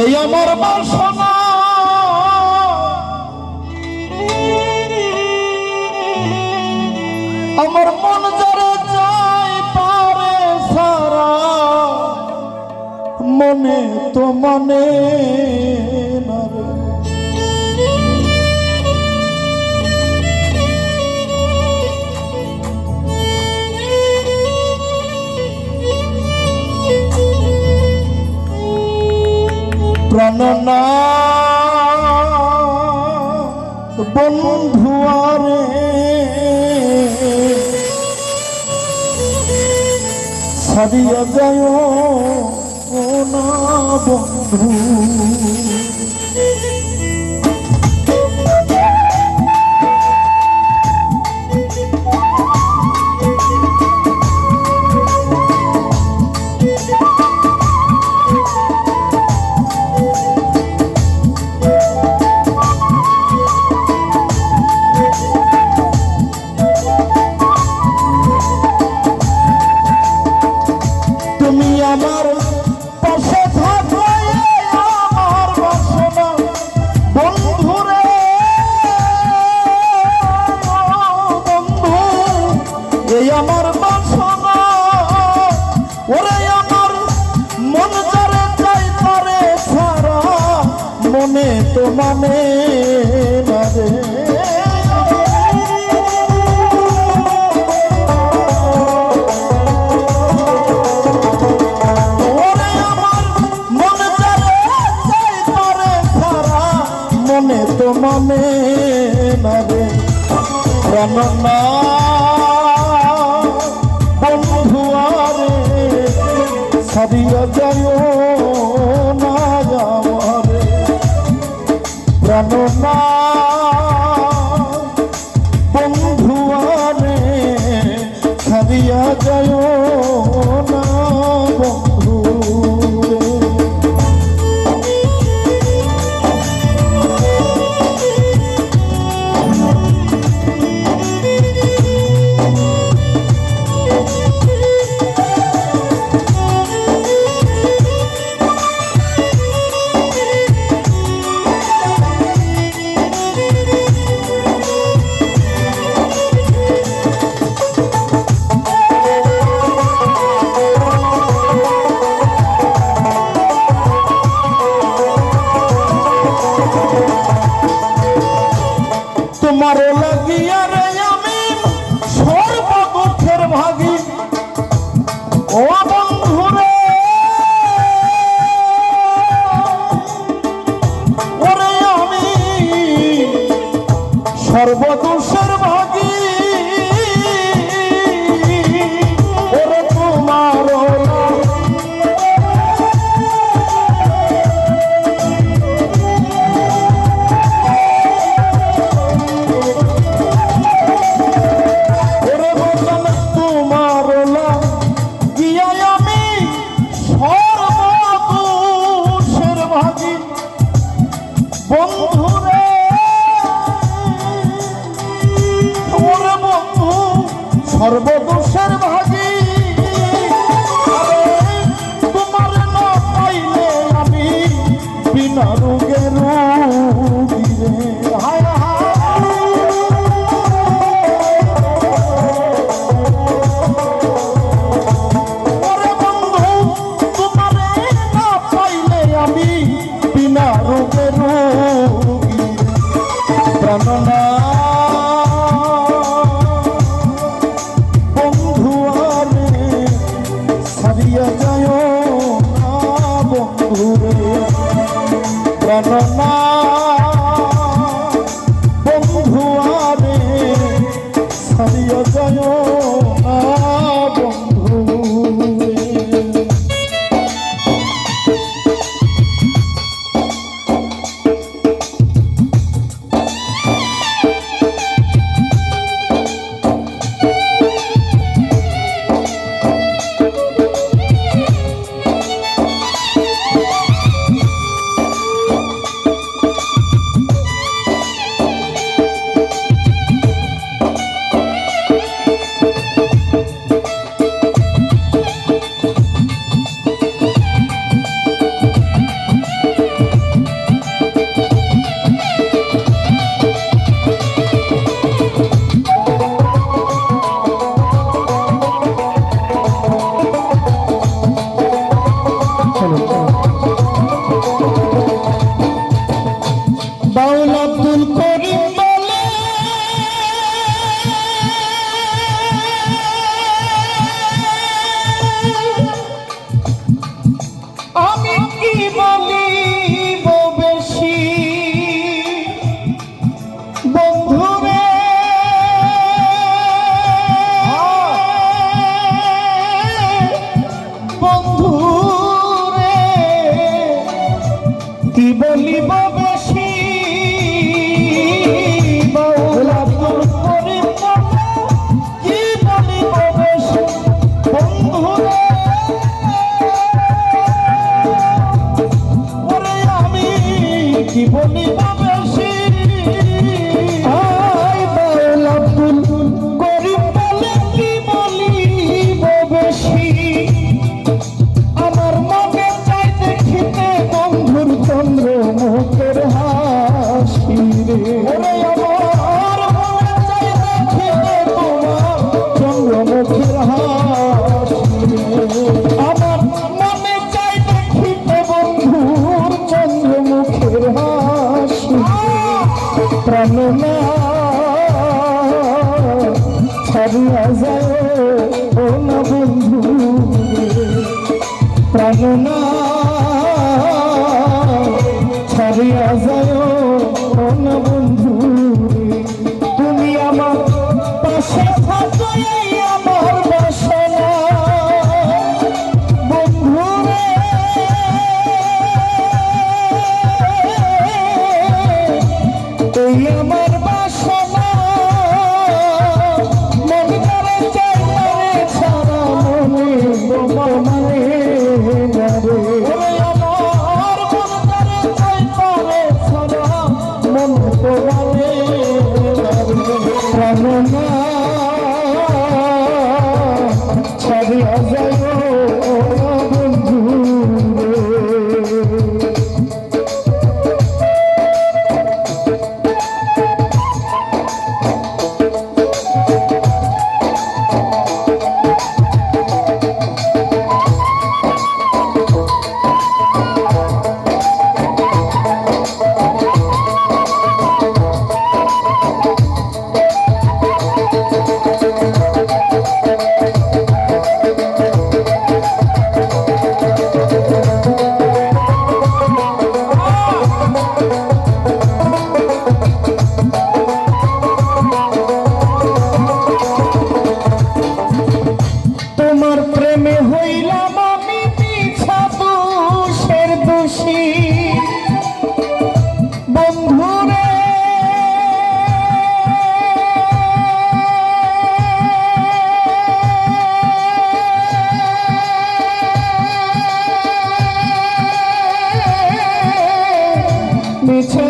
এই আমার বাসনা। আমার মন যারে যাই পারে সারা মনে তো মনে। না। বন্ধু আরে। ছাড়িয়া যায় না বন্ধু। মনে নরে প্রাণনা বন্ধু আরে সারিয়া যায় না যাওয়ারে প্রাণনা না করিব বেশি। বউলা দূর করিব তোর প্রেমে হইলাম আমি পিছা দোষের দোষী। বন্ধুরে মিছে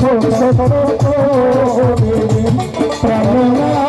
সত্য প্রাণ